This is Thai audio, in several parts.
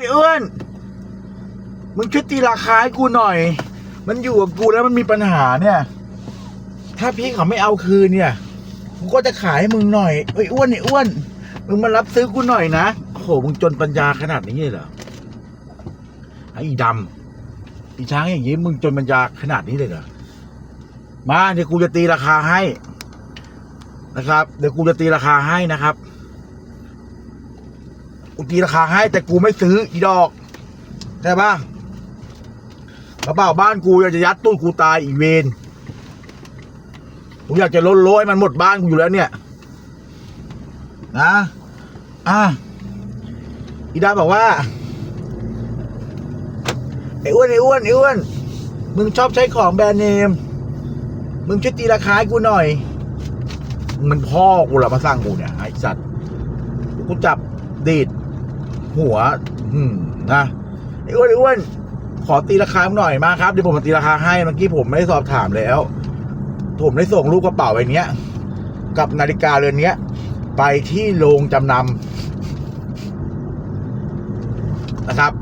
ไอเอื้อนมึงช่วยตีราคาให้กูหน่อย มันอยู่กับกูแล้วมันมีปัญหาเนี่ย ถ้าพี่เขาไม่เอาคืนเนี่ยกูก็จะขายให้มึงหน่อยเอ้ยอ้วนไอ้อ้วน มึงมารับซื้อกูหน่อยนะโอ้โหมึงจนปัญญาขนาดนี้เลยเหรอไอ้ดำไอีช้างอย่างนี้มึงจนปัญญาขนาดนี้เลยเหรอมาเดี๋ยวกูจะตีราคาให้นะครับ เดี๋ยวกูจะตีราคาให้นะครับ กูตีราคาให้แต่กูไม่ซื้ออีดอกใช่ปะกระเป๋าบ้านกูอยากจะยัดตู้กูตายอีเวนกูอยากจะลดโลให้มันหมดบ้านกูอยู่แล้วเนี่ย นะ อะอีดาบอกว่าไอ้อ้วนไอ้อ้วนไอ้อ้วนมึงชอบใช้ของแบรนด์เนม มึงช่วยตีราคาให้กูหน่อย มันพ่อกูเหรอมาสร้างกูเนี่ยไอ้สัตว์ กูจับดีด หัว อืมนะไอ้อ้วนไอ้อ้วนขอตีราคาหน่อยมาครับเดี๋ยวผมมาตีราคาให้เมื่อกี้ผมไม่ได้สอบถามแล้ว ผมได้ส่งรูปกระเป๋าใบเนี้ย กับนาฬิกาเรือนเนี้ย ไปที่โรงจำนำนะครับ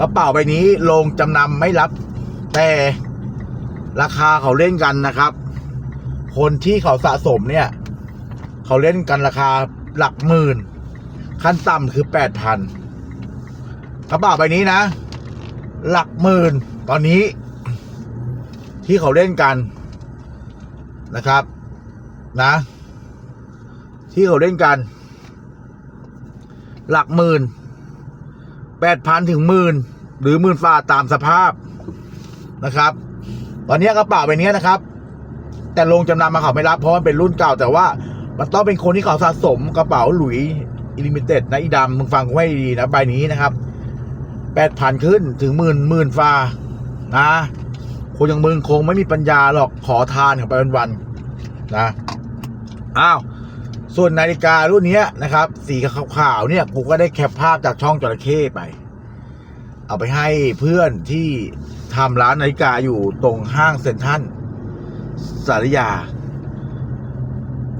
กระเป๋าใบนี้โรงจำนำไม่รับ แต่ราคาเขาเล่นกันนะครับ คนที่เขาสะสมเนี่ย เขาเล่นกันราคาหลักหมื่น ขั้นต่ำคือแปดพันกระเป๋าใบนี้นะ หลักหมื่นตอนนี้ ที่เขาเล่นกันนะครับ นะ ที่เขาเล่นกัน หลักหมื่นแปดพันถึงหมื่นหรือหมื่นฝ่าตามสภาพนะครับ ตอนนี้กระเป๋าใบนี้นะครับ แต่ลงจำนำมาเขาไม่รับเพราะมันเป็นรุ่นเก่า แต่ว่ามันต้องเป็นคนที่เขาสะสมกระเป๋าหลุย อิลิมิเต็ดนะอีดำมึงฟังกูให้ดีนะใบนี้นะครับแปดพันขึ้นถึงหมื่นหมื่นฟ้านะคนอย่างมึงคงไม่มีปัญญาหรอกขอทานกันไปวันๆนะอ้าวส่วนนาฬิการุ่นนี้นะครับ สีขาวๆเนี่ยกูก็ได้แคปภาพจากช่องจระเข้ไป เอาไปให้เพื่อนที่ทำร้านนาฬิกาอยู่ตรงห้างเซ็นทรัลสารยา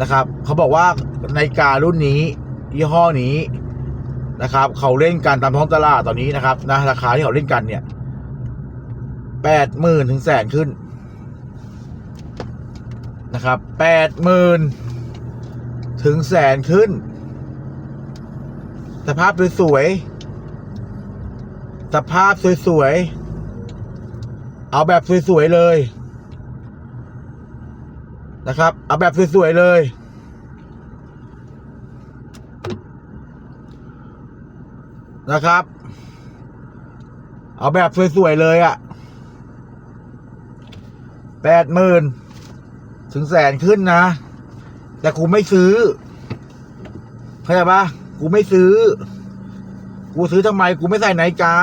นะครับ เขาบอกว่านาฬิการุ่นนี้ ยี่ห้อนี้นะครับ เขาเล่นกันตามท้องตลาดตอนนี้นะครับนะราคาที่เขาเล่นกันเนี่ยแปดหมื่นถึงแสนขึ้นนะครับแปดหมื่นถึงแสนขึ้น สภาพสวยๆสภาพสวยๆเอาแบบสวยๆเลยนะครับ เอาแบบสวยๆเลย นะครับ เอาแบบสวย ๆ เลยอะ่ะแปดหมื่นถึงแสนขึ้นนะ แต่กูไม่ซื้อเข้าใจปะกูไม่ซื้อ กูซื้อทำไม กูไม่ใส่นาฬิกา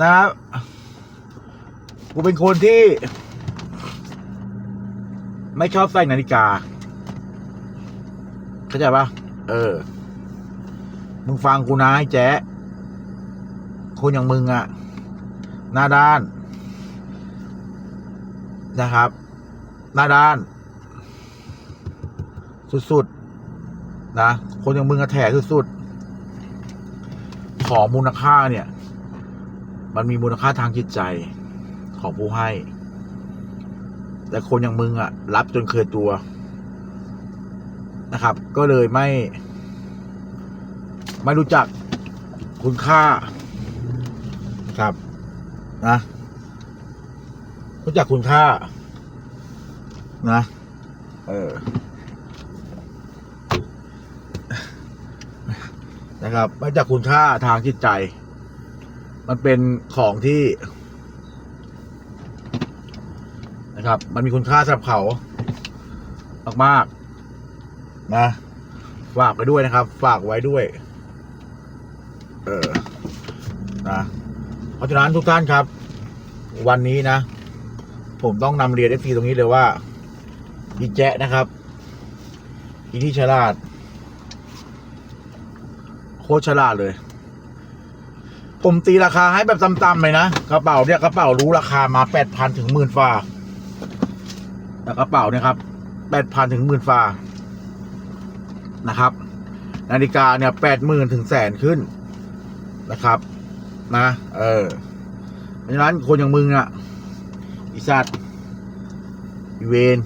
นะครับกูเป็นคนที่ ไม่ชอบใส่นาฬิกา เข้าใจปะเออ มึงฟังกูนะไอ้แจ๊ะคนอย่างมึงอะหน้าด้าน นะครับ หน้าด้าน สุดๆ นะ คนอย่างมึงอะแถสุดๆ ของมูลค่าเนี่ย มันมีมูลค่าทางจิตใจของผู้ให้ แต่คนอย่างมึงอะรับจนเคยตัวนะครับ ก็เลยไม่ ไม่รู้จักคุณค่านะครับนะรู้จักคุณค่า นะ เออ นะครับไม่รู้จักคุณค่าทางจิตใจ มันเป็นของที่ นะครับ มันมีคุณค่าสำหรับเขา มาก ๆ นะ ฝากไปด้วยนะครับ ฝากไว้ด้วยเออนะเพราะฉะนั้นทุกท่านครับ วันนี้นะ ผมต้องนำเรียนเอฟซีตรงนี้เลยว่าอีแจ๊ะนะครับ อีที่ฉลาด โคตรฉลาดเลย ผมตีราคาให้แบบต่ำๆเลยนะ กระเป๋าเนี่ยกระเป๋ารู้ราคามาแปดพันถึงหมื่นฟ้าแต่กระเป๋าเนี่ยครับแปดพันถึงหมื่นฟ้านะครับ นาฬิกาเนี่ยแปดหมื่นถึงแสนขึ้น นะครับ นะ เออเพราะฉะนั้นคนอย่างมึงอะอีสัตว์อีเวน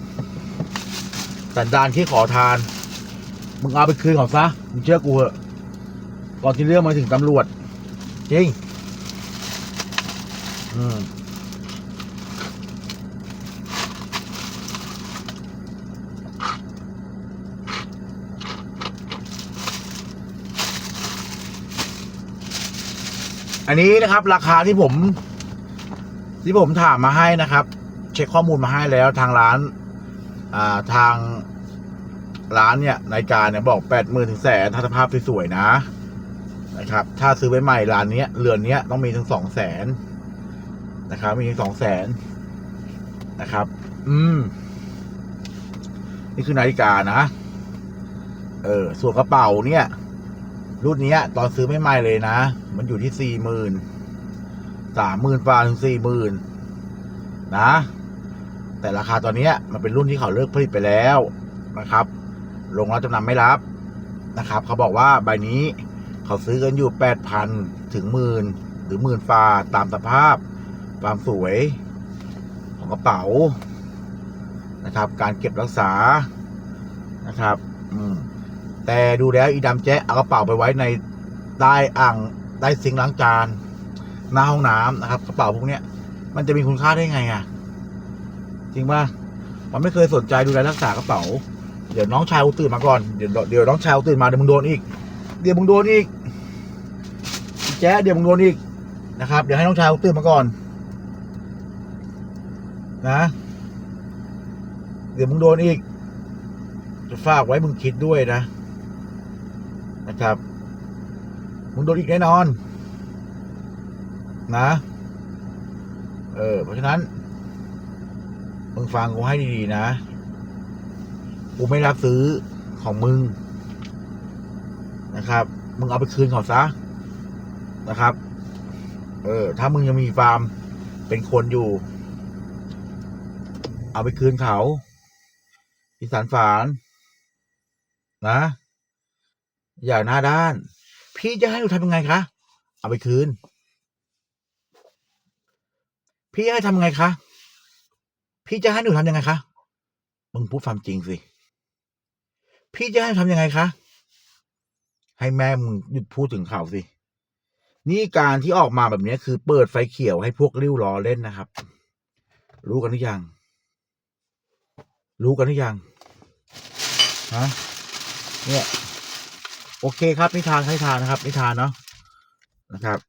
สันดานที่ขอทาน มึงเอาไปคืนเขาซะมึงเชื่อกูเหอะก่อนที่เรื่องมาถึงตำรวจ จริง อืม อันนี้นะครับ ราคาที่ผม ที่ผมถามมาให้นะครับ เช็คข้อมูลมาให้แล้วทางร้านอ่าทางร้านเนี่ยนาฬิกาเนี่ยบอกแปดหมื่นถึงแสนถ้าสภาพสวยๆนะนะครับ ถ้าซื้อไว้ใหม่ร้านเนี้ยเรือนเนี้ยต้องมีถึงสองแสนนะครับ มีถึงสองแสนนะครับ อืม นี่คือนาฬิกานะ เออ ส่วนกระเป๋าเนี่ย รุ่นนี้ตอนซื้อไม่ใหม่เลยนะ มันอยู่ที่สี่หมื่นสามหมื่นฟาถึงสี่หมื่นนะ แต่ราคาตอนนี้มันเป็นรุ่นที่เขาเลิกผลิตไปแล้วนะครับโรงรับจำนำไม่รับนะครับ เขาบอกว่าใบนี้เขาซื้อกันอยู่แปดพันถึงหมื่นหรือหมื่นฟาตามสภาพความสวยของกระเป๋านะครับ การเก็บรักษานะครับ อืม แต่ดูแล้วอีดำแจ๊ะเอากระเป๋าไปไว้ในใต้อ่างใต้ซิงค์ล้างจานหน้าห้องน้ำนะครับกระเป๋าพวกเนี้ย มันจะมีคุณค่าได้ไงอะ่ะ จริงป่ะมันไม่เคยสนใจดูแลรักษากระเป๋า เดี๋ยวน้องชายกูตื่นมาก่อนเดี๋ยวเดี๋ยวน้องชายกูตื่นมาเดี๋ยวมึงโดนอีก เดี๋ยวมึงโดนอีกแจ๊ะเดี๋ยวมึงโดนอีกนะครับ เดี๋ยวให้น้องชายกูตื่นมาก่อน นะ เดี๋ยวมึงโดนอีกจะฝากไว้มึงคิดด้วยนะ นะครับมึงโดนอีกแน่นอน นะ เออ เพราะฉะนั้นมึงฟังกูให้ดีๆนะ กูไม่รับซื้อของมึงนะครับ มึงเอาไปคืนเขาซะนะครับ เออ ถ้ามึงยังมีฟาร์มเป็นคนอยู่ เอาไปคืนเขาอีสานฝาน นะ อย่าหน้าด้าน พี่จะให้หนูทำยังไงคะเอาไปคืน พี่ให้ทำยังไงคะพี่จะให้หนูทำยังไงคะมึงพูดความจริงสิพี่จะให้ทำยังไงคะให้แม่มึงหยุดพูดถึงเขาสินี่การที่ออกมาแบบนี้คือเปิดไฟเขียวให้พวกริ้วล้อเล่นนะครับ รู้กันหรือยัง รู้กันหรือยังฮะเนี่ย โอเคครับนิทานให้ทานนะครับนิทานเนาะนะครับ